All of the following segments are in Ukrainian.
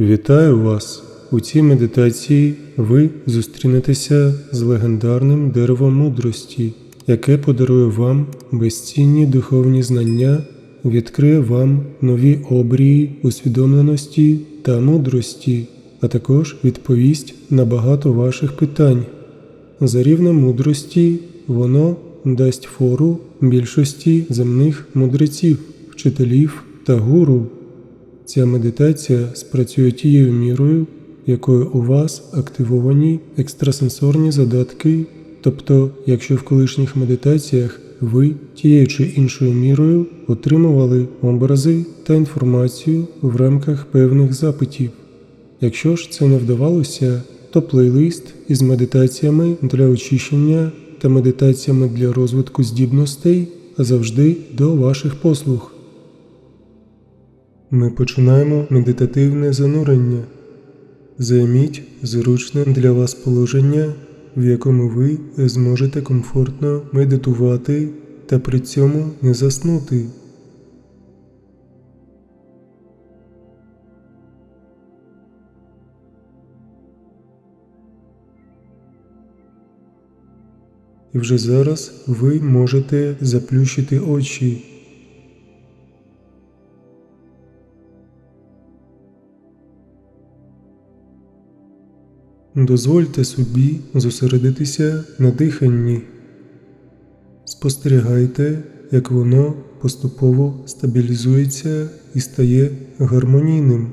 Вітаю вас! У цій медитації ви зустрінетеся з легендарним деревом мудрості, яке подарує вам безцінні духовні знання, відкриє вам нові обрії усвідомленості та мудрості, а також відповість на багато ваших питань. За рівнем мудрості воно дасть фору більшості земних мудреців, вчителів та гуру. Ця медитація спрацює тією мірою, якою у вас активовані екстрасенсорні задатки, тобто, якщо в колишніх медитаціях ви тією чи іншою мірою отримували образи та інформацію в рамках певних запитів. Якщо ж це не вдавалося, то плейлист із медитаціями для очищення та медитаціями для розвитку здібностей завжди до ваших послуг. Ми починаємо медитативне занурення. Займіть зручне для вас положення, в якому ви зможете комфортно медитувати та при цьому не заснути. І вже зараз ви можете заплющити очі. Дозвольте собі зосередитися на диханні. Спостерігайте, як воно поступово стабілізується і стає гармонійним.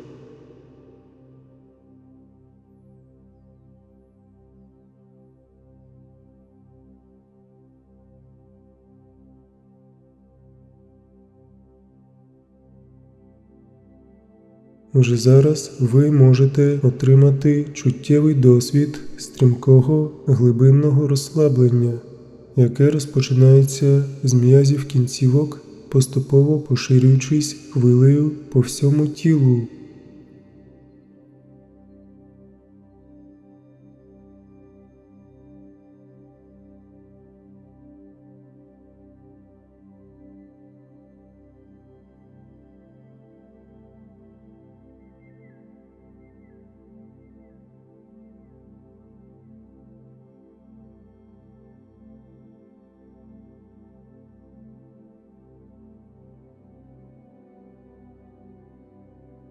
Вже зараз ви можете отримати чуттєвий досвід стрімкого глибинного розслаблення, яке розпочинається з м'язів кінцівок, поступово поширюючись хвилею по всьому тілу.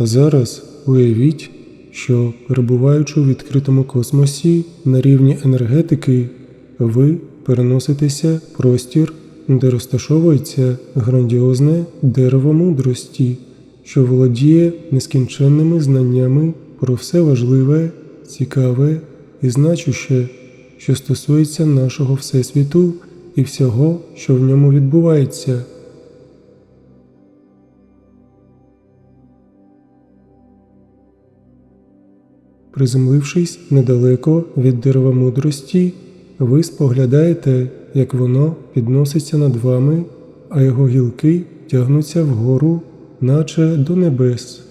А зараз уявіть, що перебуваючи у відкритому космосі на рівні енергетики, ви переноситеся в простір, де розташовується грандіозне дерево мудрості, що володіє нескінченними знаннями про все важливе, цікаве і значуще, що стосується нашого Всесвіту і всього, що в ньому відбувається. Приземлившись недалеко від дерева мудрості, ви споглядаєте, як воно підноситься над вами, а його гілки тягнуться вгору, наче до небес.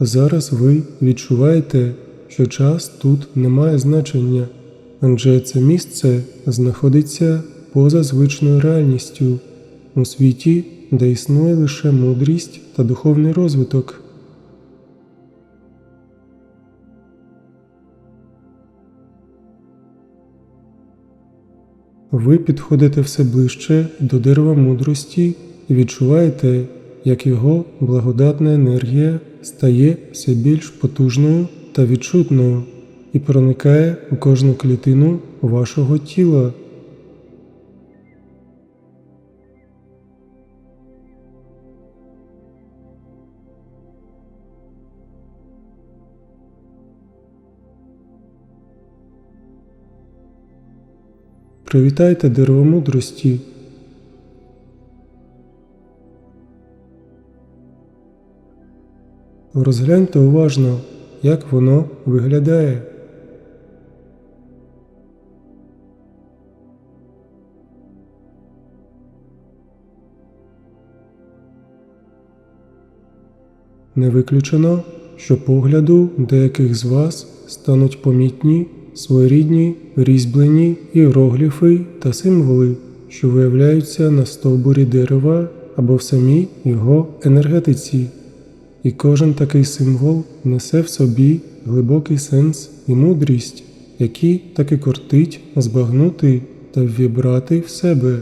Зараз ви відчуваєте, що час тут не має значення, адже це місце знаходиться поза звичною реальністю у світі, де існує лише мудрість та духовний розвиток. Ви підходите все ближче до дерева мудрості і відчуваєте, як його благодатна енергія стає все більш потужною та відчутною і проникає у кожну клітину вашого тіла. Привітайте дерево мудрості. Розгляньте уважно, як воно виглядає. Не виключено, що погляду деяких з вас стануть помітні своєрідні різьблені іерогліфи та символи, що виявляються на стовбурі дерева або в самій його енергетиці. І кожен такий символ несе в собі глибокий сенс і мудрість, які таки кортить збагнути та ввібрати в себе.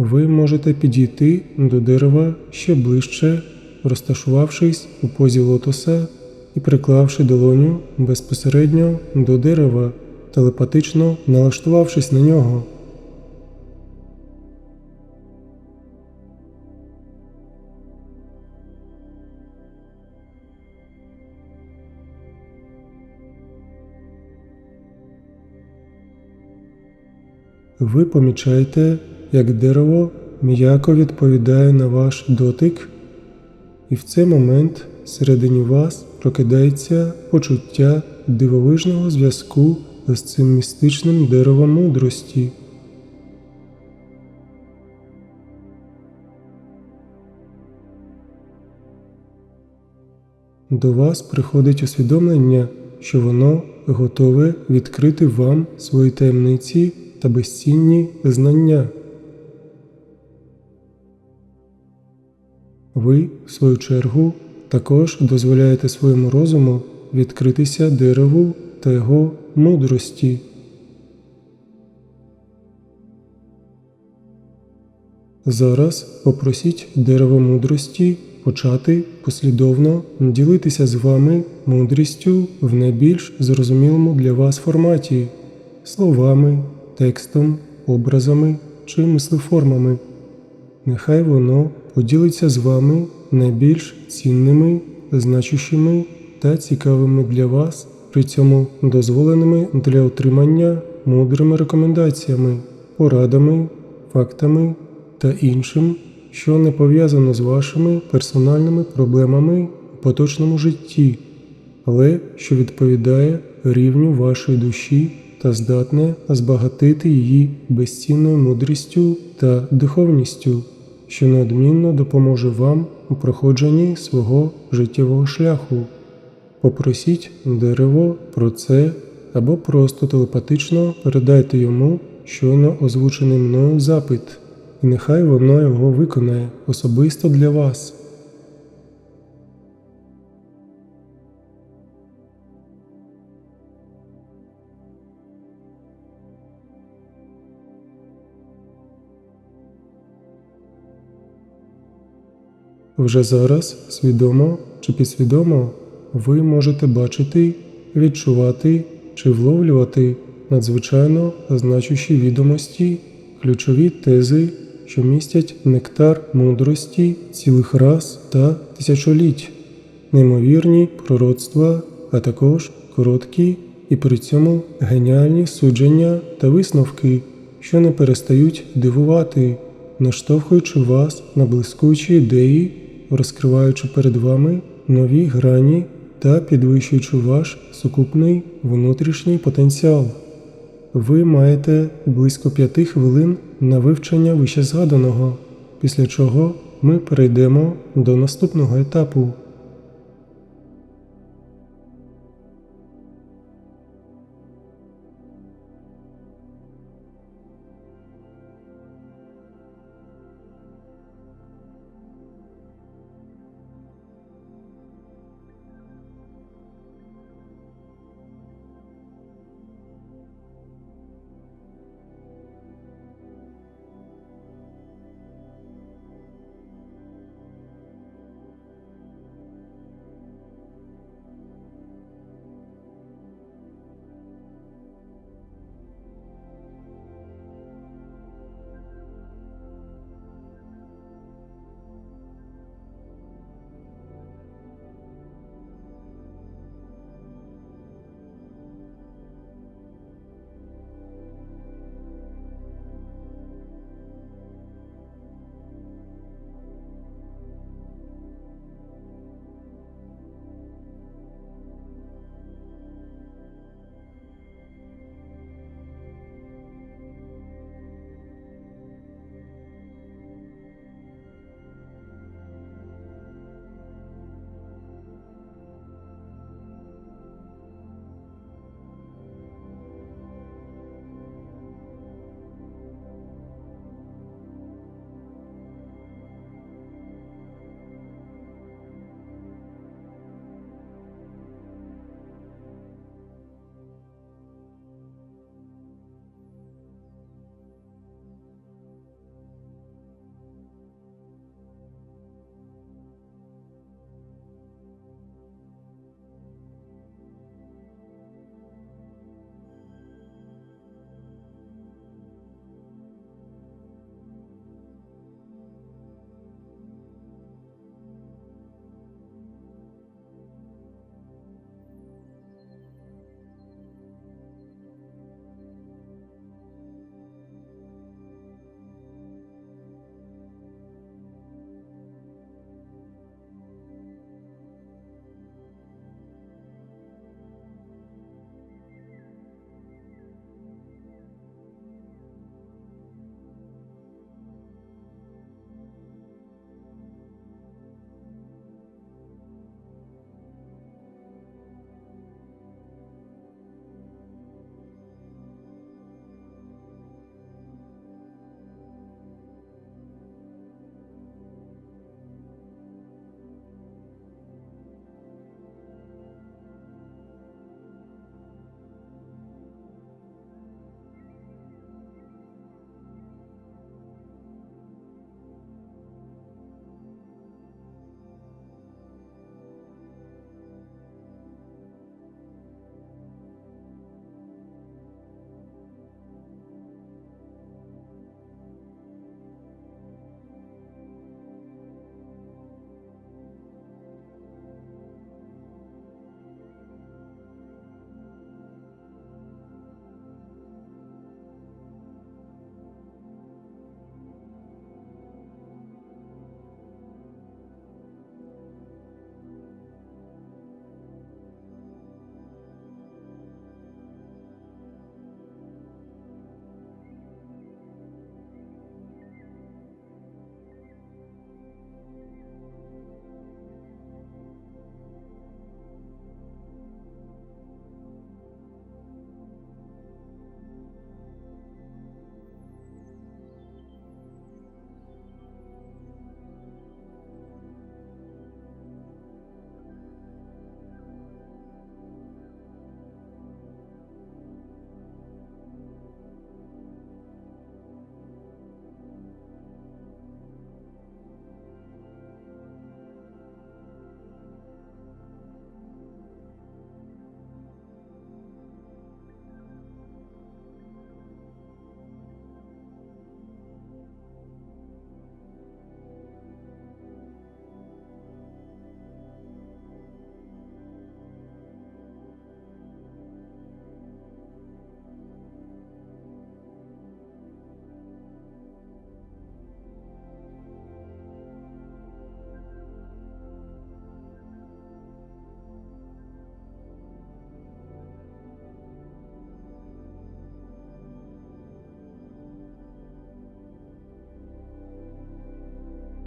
Ви можете підійти до дерева ще ближче, розташувавшись у позі лотоса і приклавши долоню безпосередньо до дерева, телепатично налаштувавшись на нього. Ви помічаєте, як дерево м'яко відповідає на ваш дотик, і в цей момент всередині вас прокидається почуття дивовижного зв'язку з цим містичним деревом мудрості. До вас приходить усвідомлення, що воно готове відкрити вам свої таємниці та безцінні знання. Ви, в свою чергу, також дозволяєте своєму розуму відкритися дереву та його мудрості. Зараз попросіть дерево мудрості почати послідовно ділитися з вами мудрістю в найбільш зрозумілому для вас форматі словами, текстом, образами чи мислеформами. Нехай воно поділиться з вами найбільш цінними, значущими та цікавими для вас, при цьому дозволеними для отримання мудрими рекомендаціями, порадами, фактами та іншим, що не пов'язано з вашими персональними проблемами у поточному житті, але що відповідає рівню вашої душі та здатне збагатити її безцінною мудрістю та духовністю що неодмінно допоможе вам у проходженні свого життєвого шляху. Попросіть дерево про це або просто телепатично передайте йому щойно озвучений мною запит, і нехай воно його виконає особисто для вас. Вже зараз, свідомо чи підсвідомо, ви можете бачити, відчувати чи вловлювати надзвичайно значущі відомості, ключові тези, що містять нектар мудрості цілих рас та тисячоліть, неймовірні пророцтва, а також короткі і при цьому геніальні судження та висновки, що не перестають дивувати, наштовхуючи вас на блискучі ідеї розкриваючи перед вами нові грані та підвищуючи ваш сукупний внутрішній потенціал. Ви маєте близько 5 хвилин на вивчення вищезгаданого, після чого ми перейдемо до наступного етапу.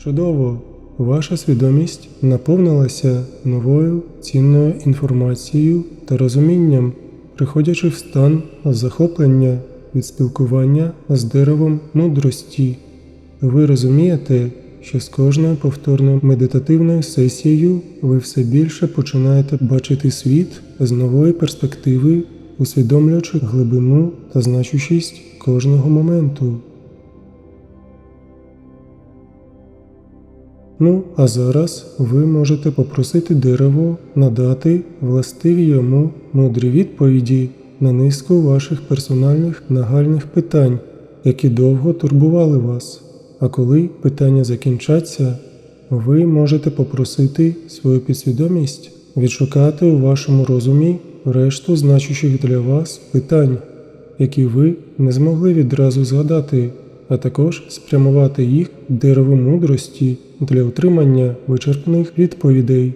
Чудово! Ваша свідомість наповнилася новою цінною інформацією та розумінням, приходячи в стан захоплення від спілкування з деревом мудрості. Ви розумієте, що з кожною повторною медитативною сесією ви все більше починаєте бачити світ з нової перспективи, усвідомлюючи глибину та значущість кожного моменту. Ну, а зараз ви можете попросити дерево надати властиві йому мудрі відповіді на низку ваших персональних нагальних питань, які довго турбували вас. А коли питання закінчаться, ви можете попросити свою підсвідомість відшукати у вашому розумі решту значущих для вас питань, які ви не змогли відразу згадати, а також спрямувати їх дерево мудрості для отримання вичерпних відповідей.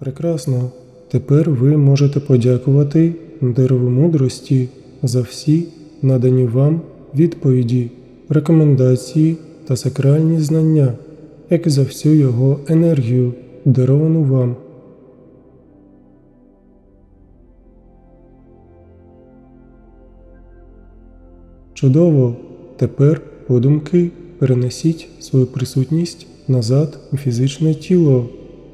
Прекрасно. Тепер ви можете подякувати дереву мудрості за всі надані вам відповіді, рекомендації та сакральні знання, як і за всю його енергію, даровану вам. Чудово! Тепер, подумки, перенесіть свою присутність назад у фізичне тіло,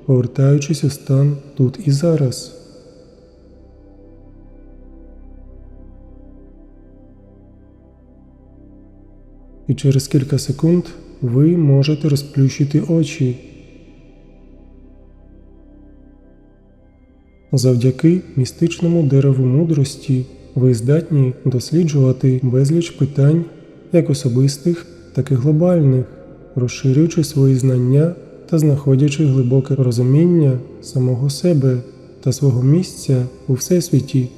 повертаючись у стан тут і зараз. І через кілька секунд ви можете розплющити очі. Завдяки містичному дереву мудрості ви здатні досліджувати безліч питань як особистих, так і глобальних, розширюючи свої знання та знаходячи глибоке розуміння самого себе та свого місця у всесвіті.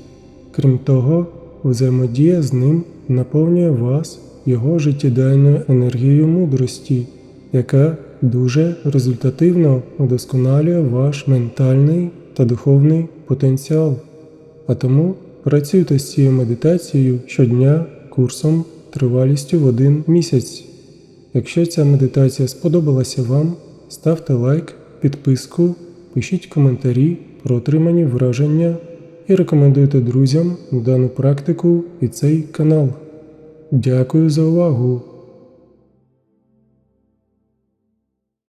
Крім того, взаємодія з ним наповнює вас його життєдайною енергією мудрості, яка дуже результативно удосконалює ваш ментальний та духовний потенціал. А тому працюйте з цією медитацією щодня курсом тривалістю в один місяць. Якщо ця медитація сподобалася вам, ставте лайк, підписку пишіть коментарі про отримані враження і рекомендуйте друзям дану практику і цей канал. Дякую за увагу!